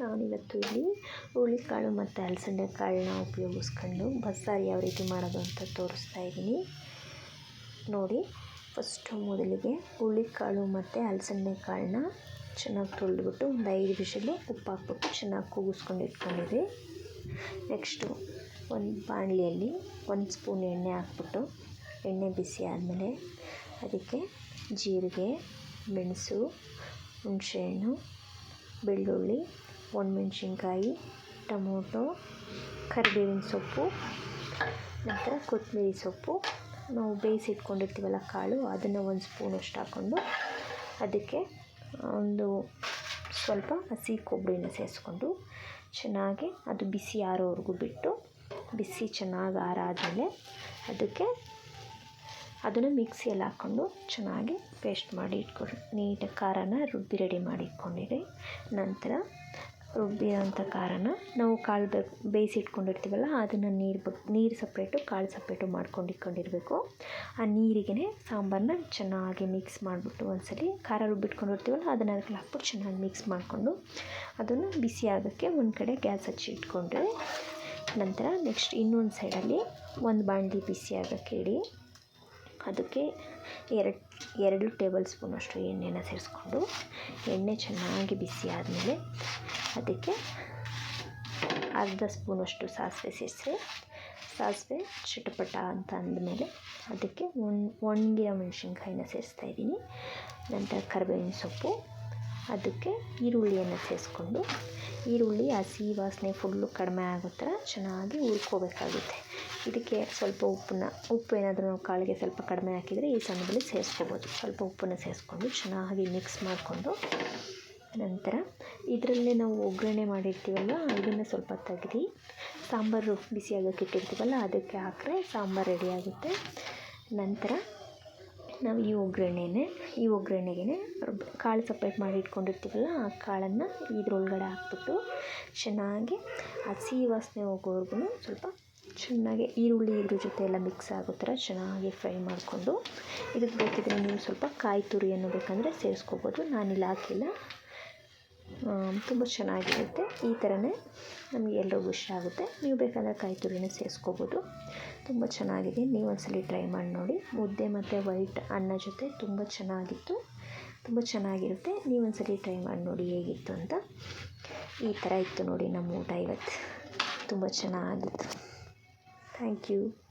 ನಾನಿವತ್ತು ಇಲ್ಲಿ ಹುರುಳಿಕಾಳು ಮತ್ತು ಅಲಸಂದೆ ಕಾಳನ್ನ ಉಪಯೋಗಿಸ್ಕೊಂಡು ಬಸ್ಸಾರು ಯಾವ ರೀತಿ ಮಾಡೋದು ಅಂತ ತೋರಿಸ್ತಾ ಇದ್ದೀನಿ. ನೋಡಿ, ಫಸ್ಟು ಮೊದಲಿಗೆ ಹುರುಳಿಕಾಳು ಮತ್ತು ಅಲಸಂದೆ ಕಾಳನ್ನ ಚೆನ್ನಾಗಿ ತೊಳೆದ್ಬಿಟ್ಟು ಒಂದು ಐದು ವಿಷಲು ಉಪ್ಪು ಹಾಕ್ಬಿಟ್ಟು ಚೆನ್ನಾಗಿ ಕೂಗಿಸ್ಕೊಂಡು ಇಟ್ಕೊಂಡಿದ್ವಿ ನೆಕ್ಸ್ಟು ಒಂದು ಬಾಣಲಿಯಲ್ಲಿ ಒಂದು ಸ್ಪೂನ್ ಎಣ್ಣೆ ಹಾಕ್ಬಿಟ್ಟು ಎಣ್ಣೆ ಬಿಸಿ ಆದಮೇಲೆ ಅದಕ್ಕೆ ಜೀರಿಗೆ, ಮೆಣಸು, ಹುಣಸೆಹಣ್ಣು, ಬೆಳ್ಳುಳ್ಳಿ ಒಣಮೆಣ್ಸಿನ್ಕಾಯಿ ಟೊಮೊಟೊ, ಕರಿಬೇವಿನ ಸೊಪ್ಪು, ನಂತರ ಕೊತ್ತಂಬರಿ ಸೊಪ್ಪು. ನಾವು ಬೇಯಿಸಿಟ್ಕೊಂಡಿರ್ತೀವಲ್ಲ ಕಾಳು, ಅದನ್ನು ಒಂದು ಸ್ಪೂನಷ್ಟು ಹಾಕ್ಕೊಂಡು ಅದಕ್ಕೆ ಒಂದು ಸ್ವಲ್ಪ ಹಸಿ ಕೊಬ್ಬರಿನ ಸೇರಿಸ್ಕೊಂಡು ಚೆನ್ನಾಗಿ ಅದು ಬಿಸಿ ಆರೋವರೆಗೂ ಬಿಟ್ಟು, ಬಿಸಿ ಚೆನ್ನಾಗಿ ಆರಾದಮೇಲೆ ಅದಕ್ಕೆ ಅದನ್ನು ಮಿಕ್ಸಿಯಲ್ಲಿ ಹಾಕ್ಕೊಂಡು ಚೆನ್ನಾಗಿ ಪೇಸ್ಟ್ ಮಾಡಿ ಇಟ್ಕೊಳ್ಳಿ ನೀಟಾಗಿ ಖಾರನ ರುಬ್ಬಿ ರೆಡಿ ಮಾಡಿ ಇಟ್ಕೊಂಡಿರಿ. ನಂತರ ರುಬ್ಬಿರೋಂಥ ಖಾರನ ನಾವು ಕಾಳು ಬೇಯಿಸಿ ಇಟ್ಕೊಂಡಿರ್ತೀವಲ್ಲ ಅದನ್ನು ನೀರು ಬ ನೀರು ಸಪ್ರೇಟು, ಕಾಳು ಸಪ್ರೇಟು ಮಾಡ್ಕೊಂಡು ಇಟ್ಕೊಂಡಿರಬೇಕು ಆ ನೀರಿಗೆ ಸಾಂಬಾರನ್ನ ಚೆನ್ನಾಗಿ ಮಿಕ್ಸ್ ಮಾಡಿಬಿಟ್ಟು ಒಂದ್ಸಲ ಖಾರ ರುಬ್ಬಿಟ್ಕೊಂಡಿರ್ತೀವಲ್ಲ ಅದನ್ನು ಅದಕ್ಕೆ ಹಾಕ್ಬಿಟ್ಟು ಚೆನ್ನಾಗಿ ಮಿಕ್ಸ್ ಮಾಡಿಕೊಂಡು ಅದನ್ನು ಬಿಸಿ ಆಗೋಕ್ಕೆ ಒಂದು ಕಡೆ ಗ್ಯಾಸ್ ಹಚ್ಚಿ ಇಟ್ಕೊಂಡ್ರೆ ನಂತರ ನೆಕ್ಸ್ಟ್ ಇನ್ನೊಂದು ಸೈಡಲ್ಲಿ ಒಂದು ಬಾಣಲಿ ಬಿಸಿ ಆಗೋಕ್ಕೆ ಇಡಿ. ಅದಕ್ಕೆ ಎರಡು ಎರಡು ಟೇಬಲ್ ಸ್ಪೂನಷ್ಟು ಎಣ್ಣೆನ ಸೇರಿಸ್ಕೊಂಡು ಎಣ್ಣೆ ಚೆನ್ನಾಗಿ ಬಿಸಿ ಆದಮೇಲೆ ಅದಕ್ಕೆ ಅರ್ಧ ಸ್ಪೂನಷ್ಟು ಸಾಸಿವೆ ಸೇರಿಸಿ. ಸಾಸಿವೆ ಚಟಪಟ ಅಂತ ಅಂದಮೇಲೆ ಅದಕ್ಕೆ ಒಣ ಒಣಗಿರೋ ಮೆಣಸಿನ್ಕಾಯಿನ ಸೇರಿಸ್ತಾ ಇದ್ದೀನಿ. ನಂತರ ಕರಿಬೇವಿನ ಸೊಪ್ಪು, ಅದಕ್ಕೆ ಈರುಳ್ಳಿಯನ್ನು ಸೇರಿಸ್ಕೊಂಡು ಈರುಳ್ಳಿ, ಹಸಿ ವಾಸನೆ ಫುಲ್ಲು ಕಡಿಮೆ ಆಗೋ ಥರ ಚೆನ್ನಾಗಿ ಹುರ್ಕೋಬೇಕಾಗುತ್ತೆ. ಇದಕ್ಕೆ ಸ್ವಲ್ಪ ಉಪ್ಪನ್ನ, ಉಪ್ಪು ಏನಾದರೂ ನಾವು ಕಾಳಿಗೆ ಸ್ವಲ್ಪ ಕಡಿಮೆ ಹಾಕಿದರೆ ಈ ಸಮಯದಲ್ಲಿ ಸೇರಿಸ್ಕೋಬೋದು. ಸ್ವಲ್ಪ ಉಪ್ಪನ್ನು ಸೇರಿಸ್ಕೊಂಡು ಚೆನ್ನಾಗಿ ಮಿಕ್ಸ್ ಮಾಡಿಕೊಂಡು ನಂತರ ಇದರಲ್ಲೇ ನಾವು ಒಗ್ಗರಣೆ ಮಾಡಿರ್ತೀವಲ್ಲ ಇದನ್ನು ಸ್ವಲ್ಪ ತೆಗ್ದು ಸಾಂಬಾರು ಬಿಸಿ ಆಗೋಕ್ಕೆ ಇಟ್ಟಿರ್ತೀವಲ್ಲ, ಅದಕ್ಕೆ ಹಾಕ್ರೆ ಸಾಂಬಾರು ರೆಡಿಯಾಗುತ್ತೆ ನಂತರ ನಾವು ಈ ಒಗ್ಗರಣೆನೇ, ಈ ಒಗ್ಗರಣೆಗೆ ಕಾಳು ಸಪ್ರೇಟ್ ಮಾಡಿ ಇಟ್ಕೊಂಡಿರ್ತೀವಲ್ಲ, ಆ ಕಾಳನ್ನು ಇದ್ರೊಳಗಡೆ ಹಾಕ್ಬಿಟ್ಟು ಚೆನ್ನಾಗಿ ಹಸಿ ವಾಸನೆ ಹೋಗೋವರೆಗೂ ಸ್ವಲ್ಪ ಚೆನ್ನಾಗಿ ಈರುಳ್ಳಿ ಇದ್ರ ಜೊತೆ ಎಲ್ಲ ಮಿಕ್ಸ್ ಆಗೋ ಥರ ಚೆನ್ನಾಗಿ ಫ್ರೈ ಮಾಡಿಕೊಂಡು ಇದಕ್ಕೆ ಬೇಕಿದ್ದರೆ ನೀವು ಸ್ವಲ್ಪ ಕಾಯಿ ತುರಿಯನ್ನು ಬೇಕಂದರೆ ಸೇರಿಸ್ಕೋಬೋದು. ನಾನಿಲ್ಲಿ ಹಾಕಿಲ್ಲ. ತುಂಬ ಚೆನ್ನಾಗಿರುತ್ತೆ. ಈ ಥರನೇ ನಮಗೆ ಎಲ್ರಿಗೂ ಇಷ್ಟ ಆಗುತ್ತೆ. ನೀವು ಬೇಕಾದರೆ ಕಾಯಿ ತುರಿನ ಸೇರಿಸ್ಕೋಬೋದು. ತುಂಬ ಚೆನ್ನಾಗಿದೆ. ನೀವು ಒಂದ್ಸಲ ಟ್ರೈ ಮಾಡಿ ನೋಡಿ. ಮುದ್ದೆ ಮತ್ತು ವೈಟ್ ಅನ್ನ ಜೊತೆ ತುಂಬ ಚೆನ್ನಾಗಿತ್ತು. ತುಂಬ ಚೆನ್ನಾಗಿರುತ್ತೆ. ನೀವು ಒಂದ್ಸಲ ಟ್ರೈ ಮಾಡಿ ನೋಡಿ ಹೇಗಿತ್ತು ಅಂತ. ಈ ಥರ ಇತ್ತು ನೋಡಿ ನಮ್ಮ ಊಟ ಇವತ್ತು. ತುಂಬ ಚೆನ್ನಾಗಿತ್ತು. Thank you